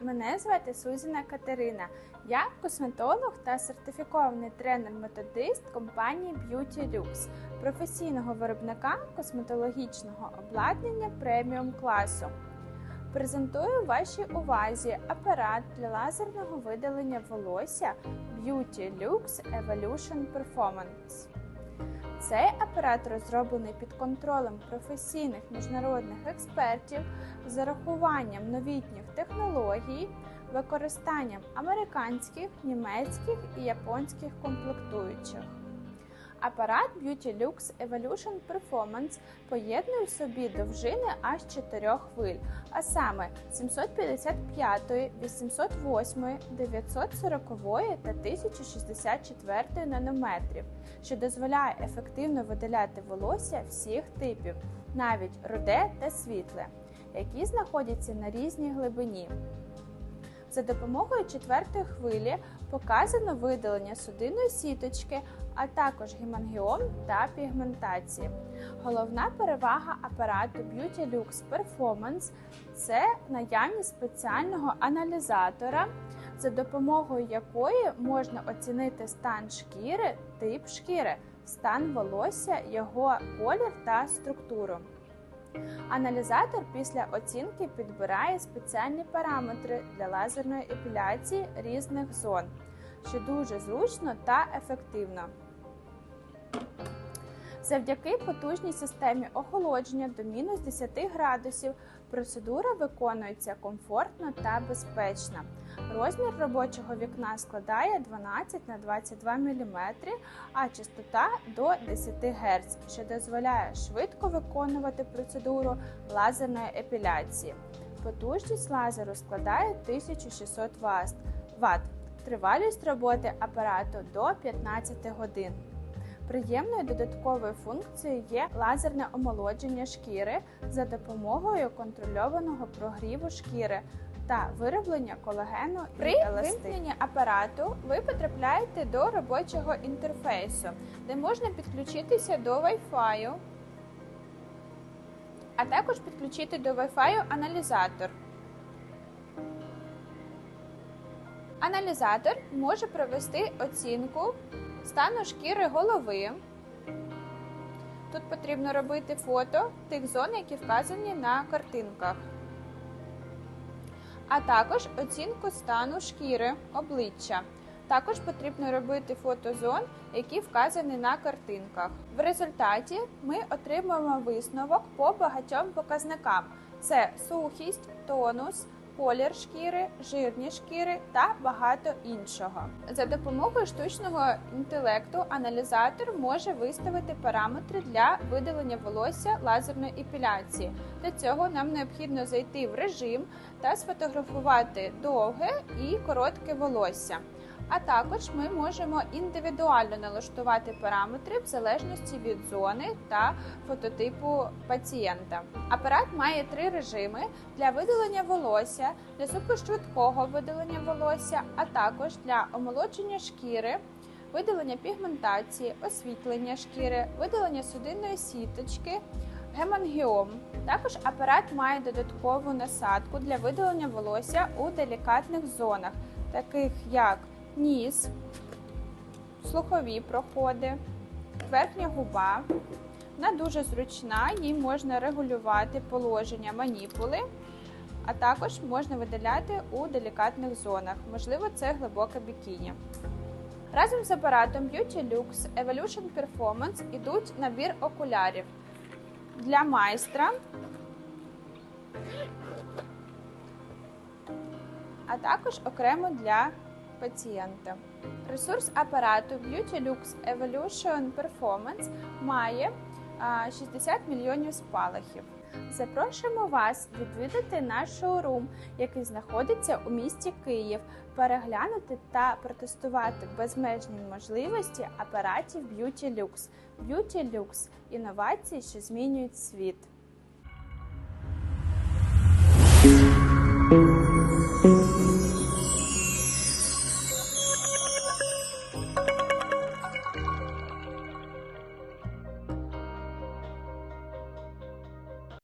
Мене звати Сузіна Катерина. Я косметолог та сертифікований тренер-методист компанії Beauty Lux, професійного виробника косметологічного обладнання преміум класу. Презентую вашій увазі апарат для лазерного видалення волосся Beauty Lux Evolution Performance. Цей апарат розроблений під контролем професійних міжнародних експертів з зарахуванням новітніх технологій, використанням американських, німецьких і японських комплектуючих. Апарат Beauty Lux Evolution Performance поєднує в собі довжини аж 4 хвиль, а саме 755, 808, 940 та 1064 нанометрів, що дозволяє ефективно видаляти волосся всіх типів, навіть руде та світле, які знаходяться на різній глибині. За допомогою четвертої хвилі показано видалення судинної сіточки, а також гемангіом та пігментації. Головна перевага апарату Beauty Lux Performance це наявність спеціального аналізатора, за допомогою якої можна оцінити стан шкіри, тип шкіри, стан волосся, його колір та структуру. Аналізатор після оцінки підбирає спеціальні параметри для лазерної епіляції різних зон, що дуже зручно та ефективно. Завдяки потужній системі охолодження до мінус 10 градусів процедура виконується комфортно та безпечно. Розмір робочого вікна складає 12 на 22 мм, а частота до 10 Гц, що дозволяє швидко виконувати процедуру лазерної епіляції. Потужність лазеру складає 1600 Вт. Тривалість роботи апарату до 15 годин. Приємною додатковою функцією є лазерне омолодження шкіри за допомогою контрольованого прогріву шкіри та вироблення колагену При і еластину. вимкненні апарату ви потрапляєте до робочого інтерфейсу, де можна підключитися до Wi-Fi, а також підключити до Wi-Fi аналізатор. Аналізатор може провести оцінку стану шкіри голови. Тут потрібно робити фото тих зон, які вказані на картинках, а також оцінку стану шкіри обличчя. Також потрібно робити фото зон, які вказані на картинках. В результаті ми отримуємо висновок по багатьом показникам: це сухість, тонус, колір шкіри, жирні шкіри та багато іншого. За допомогою штучного інтелекту аналізатор може виставити параметри для видалення волосся лазерної епіляції. Для цього нам необхідно зайти в режим та сфотографувати довге і коротке волосся. А також ми можемо індивідуально налаштувати параметри в залежності від зони та фототипу пацієнта. Апарат має три режими для видалення волосся, для супершвидкого видалення волосся, а також для омолодження шкіри. Видалення пігментації, освітлення шкіри, видалення судинної сіточки, гемангіом. Також апарат має додаткову насадку для видалення волосся у делікатних зонах, таких як ніс, слухові проходи, верхня губа. Вона дуже зручна, їй можна регулювати положення маніпули, а також можна видаляти у делікатних зонах. Можливо, це глибоке бікіні. Разом з апаратом Beauty Lux Evolution Performance ідуть набір окулярів для майстра, а також окремо для пацієнта. Ресурс апарату Beauty Lux Evolution Performance має 60 мільйонів спалахів. Запрошуємо вас відвідати наш шоурум, який знаходиться у місті Київ, переглянути та протестувати безмежні можливості апаратів Beauty Lux. Beauty Lux – інновації, що змінюють світ.